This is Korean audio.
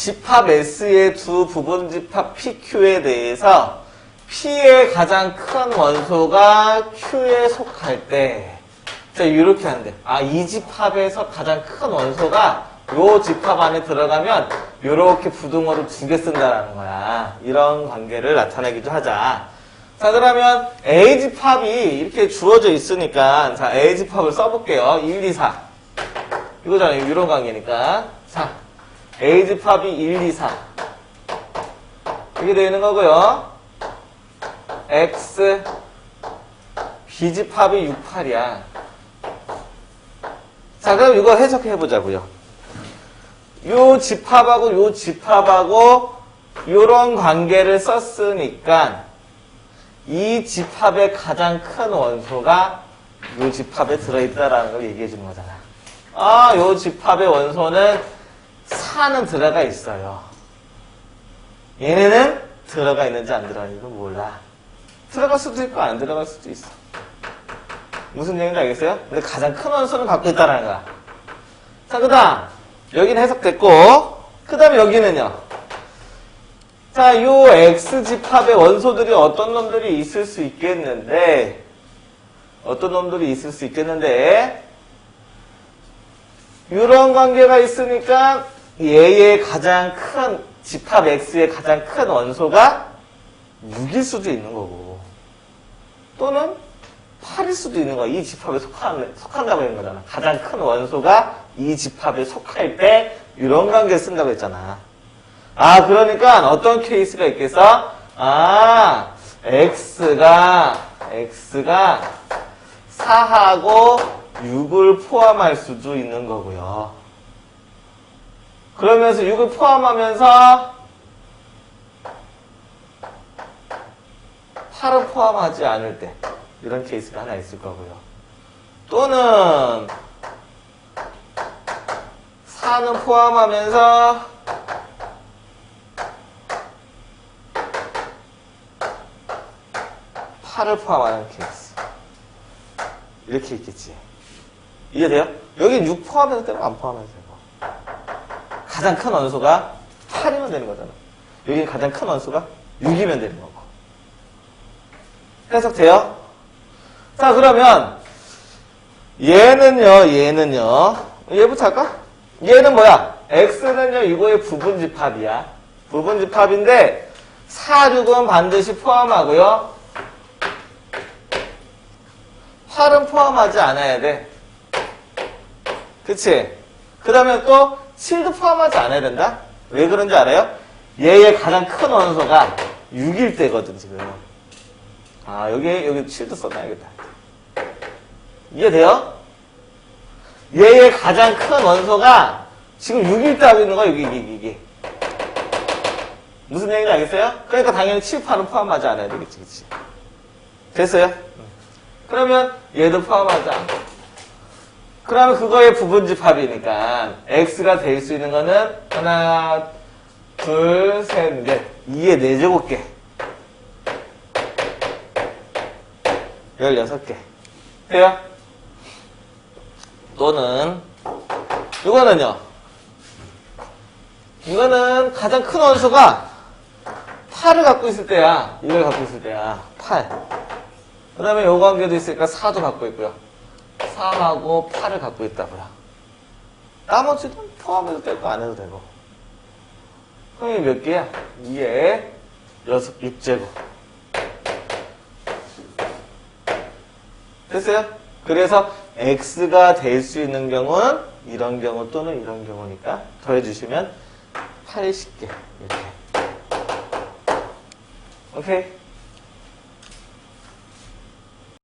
집합 S의 두 부분 집합 PQ에 대해서 P의 가장 큰 원소가 Q에 속할 때, 자, 이렇게 하는데, 아, 이 집합에서 가장 큰 원소가 요 집합 안에 들어가면 요렇게 부등호를 두 개 쓴다라는 거야. 이런 관계를 나타내기도 하자. 자, 그러면 A 집합이 이렇게 주어져 있으니까, 자, A 집합을 써볼게요. 1, 2, 4. 이거잖아요. 이런 관계니까. 자, A 집합이 1, 2, 4. 이렇게 되는 거고요. X, B 집합이 6, 8이야. 자, 그럼 이거 해석해 보자고요. 요 집합하고 요 집합하고 요런 관계를 썼으니까 이 집합의 가장 큰 원소가 요 집합에 들어있다라는 걸 얘기해 주는 거잖아. 아, 요 집합의 원소는 4는 들어가 있어요. 얘네는 들어가 있는지 안 들어가 있는지 몰라. 들어갈 수도 있고 안 들어갈 수도 있어. 무슨 얘기인지 알겠어요? 근데 가장 큰 원소는 갖고 있다는 거야. 자, 그 다음. 여기는 해석됐고, 그 다음에 여기는요. 자, 요 X집합의 원소들이 어떤 놈들이 있을 수 있겠는데, 어떤 놈들이 있을 수 있겠는데, 이런 관계가 있으니까 얘의 가장 큰, 집합 X의 가장 큰 원소가 6일 수도 있는 거고, 또는 8일 수도 있는 거야. 이 집합에 속한, 속한다고 했는 거잖아. 가장 큰 원소가 이 집합에 속할 때 이런 관계를 쓴다고 했잖아. 아, 그러니까 어떤 케이스가 있겠어? 아, x가, x가 4하고 6을 포함할 수도 있는 거고요. 그러면서 6을 포함하면서 8을 포함하지 않을 때 이런 케이스가 하나 있을 거고요. 또는 4는 포함하면서 팔을 포함하는 케이스. 이렇게 있겠지. 이해돼요? 여기 6 포함해도 되고 안 포함해도 되고. 가장 큰 원소가 8이면 되는 거잖아. 여기 가장 큰 원소가 6이면 되는 거고. 해석돼요? 자, 그러면 얘는요, 얘는요. 얘부터 할까? 얘는 뭐야? x는요, 이거의 부분집합이야. 부분집합인데 4, 6은 반드시 포함하고요. 8은 포함하지 않아야 돼. 그치? 그 다음에 또 7도 포함하지 않아야 된다? 왜 그런지 알아요? 얘의 가장 큰 원소가 6일 때거든, 지금. 아, 여기, 여기 7도 써놔야겠다. 이해돼요? 얘의 가장 큰 원소가 지금 6일 때 하고 있는 거야, 여기, 이게, 이게. 무슨 얘기인지 알겠어요? 그러니까 당연히 7, 8은 포함하지 않아야 되겠지, 그치? 됐어요? 그러면 얘도 포함하지 않고. 그러면 그거의 부분집합이니까 x가 될 수 있는 거는 하나, 둘, 셋, 넷. 2의 4제곱개. 16개. 돼요? 또는 이거는요. 이거는 가장 큰 원소가 8을 갖고 있을 때야. 이걸 갖고 있을 때야. 8. 그 다음에 요 관계도 있으니까 4도 갖고 있고요. 3하고 8을 갖고 있다고요. 나머지는 포함해도 되고 안 해도 되고. 그럼 몇 개야? 2에 6, 6제곱. 됐어요? 그래서 x가 될 수 있는 경우는 이런 경우 또는 이런 경우니까 더해주시면 80개 이렇게. 오케이?